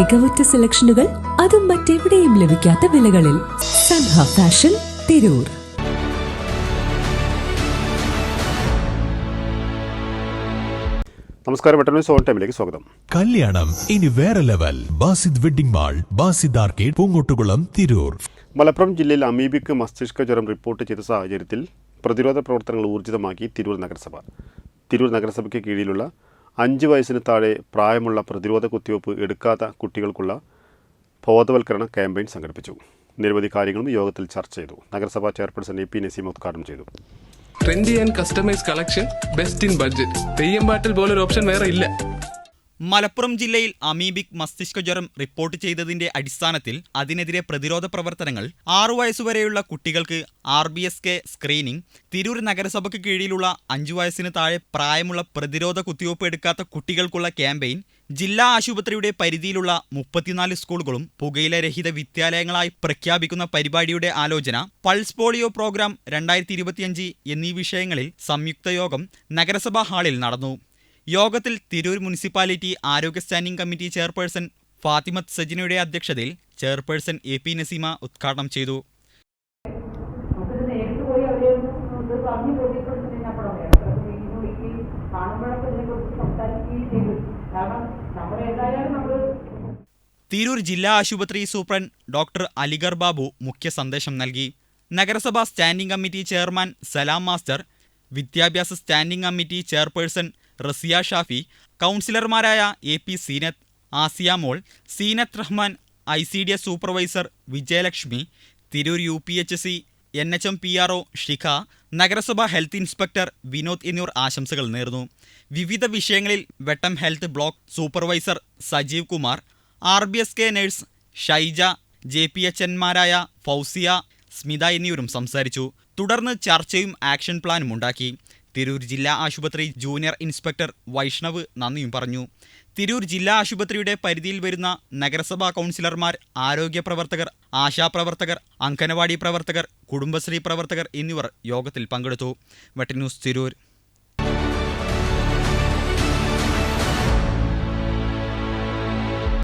മികവുറ്റ സെലക്ഷനുകൾ അതും മറ്റെവിടെയും ലഭിക്കാത്ത വിലകളിൽ സൻഹ ഫാഷൻ തിരൂർ. നമസ്കാരം വെട്ടനൂർ സോൺ ടൈമിലേക്ക് സ്വാഗതം. കല്യാണം ഇനി വേറെ level. Basid wedding mall Basid arcade Poongottukulam Tirur. Malappuram ജില്ലയിൽ അമീബിക്ക് മസ്തിഷ്ക ജ്വരം റിപ്പോർട്ട് ചെയ്ത സാഹചര്യത്തിൽ പ്രതിരോധ പ്രവർത്തനങ്ങൾ ഊർജിതമാക്കി തിരൂർ നഗരസഭ. തിരൂർ നഗരസഭയ്ക്ക് കീഴിലുള്ള അഞ്ച് വയസ്സിന് താഴെ പ്രായമുള്ള പ്രതിരോധ കുത്തിവയ്പ് എടുക്കാത്ത കുട്ടികൾക്കുള്ള ബോധവൽക്കരണ ക്യാമ്പയിൻ സംഘടിപ്പിച്ചു. നിരവധി കാര്യങ്ങളും യോഗത്തിൽ ചർച്ച ചെയ്തു. നഗരസഭാ ചെയർപേഴ്സൺ എ പി നസീം ഉദ്ഘാടനം ചെയ്തു. Trendy and customise collection best in budget theyyam പാട്ടിൽ പോലൊരു ഓപ്ഷൻ വേറെ ഇല്ല. മലപ്പുറം ജില്ലയിൽ അമീബിക് മസ്തിഷ്ക ജ്വരം റിപ്പോർട്ട് ചെയ്തതിന്റെ അടിസ്ഥാനത്തിൽ അതിനെതിരെ പ്രതിരോധ പ്രവർത്തനങ്ങൾ ആറു വയസ്സുവരെയുള്ള കുട്ടികൾക്ക് R B S K screening Tirur നഗരസഭയ്ക്ക് കീഴിലുള്ള അഞ്ചു വയസ്സിന് താഴെ പ്രായമുള്ള പ്രതിരോധ കുത്തിവയ്പ് എടുക്കാത്ത കുട്ടികൾക്കുള്ള ക്യാമ്പയിൻ ജില്ലാ ആശുപത്രിയുടെ പരിധിയിലുള്ള മുപ്പത്തിനാല് സ്കൂളുകളും പുകയില രഹിത വിദ്യാലയങ്ങളായി പ്രഖ്യാപിക്കുന്ന പരിപാടിയുടെ ആലോചന പൾസ് പോളിയോ പ്രോഗ്രാം രണ്ടായിരത്തി എന്നീ വിഷയങ്ങളിൽ സംയുക്ത യോഗം നഗരസഭാ ഹാളിൽ നടന്നു. യോഗത്തിൽ തിരൂർ മുനിസിപ്പാലിറ്റി ആരോഗ്യ സ്റ്റാൻഡിംഗ് കമ്മിറ്റി ചെയർപേഴ്സൺ ഫാത്തിമത്ത് സജിനയുടെ അധ്യക്ഷതയിൽ ചെയർപേഴ്സൺ എ പി നസീമ ഉദ്ഘാടനം ചെയ്തു. തിരൂർ ജില്ലാ ആശുപത്രി സൂപ്രണ്ട് ഡോക്ടർ അലിഗർ ബാബു മുഖ്യ സന്ദേശം നൽകി. നഗരസഭാ standing committee chairman Salam master വിദ്യാഭ്യാസ standing committee chairperson Rasiya Shafi കൗൺസിലർമാരായ A P Seenath Asiya Mol Seenath Rahman I C D S supervisor Vijayalakshmi Tirur U P H C N H M P R O Shikha നഗരസഭാ health inspector Vinod എന്നിവർ ആശംസകൾ നേർന്നു. വിവിധ വിഷയങ്ങളിൽ Vettam health block supervisor Sajeev Kumar R B S K nurse Shaija J P H എൻമാരായ Fousiya Smitha എന്നിവരും സംസാരിച്ചു. തുടർന്ന് ചർച്ചയും ആക്ഷൻ പ്ലാനും ഉണ്ടാക്കി. തിരൂർ ജില്ലാ ആശുപത്രി ജൂനിയർ ഇൻസ്പെക്ടർ വൈഷ്ണവ് നന്ദിയും പറഞ്ഞു. തിരൂർ ജില്ലാ ആശുപത്രിയുടെ പരിധിയിൽ വരുന്ന നഗരസഭാ കൗൺസിലർമാർ ആരോഗ്യ പ്രവർത്തകർ ആശാപ്രവർത്തകർ അംഗനവാടി പ്രവർത്തകർ കുടുംബശ്രീ പ്രവർത്തകർ എന്നിവർ യോഗത്തിൽ പങ്കെടുത്തു. വെട്ടന്യൂസ് തിരൂർ.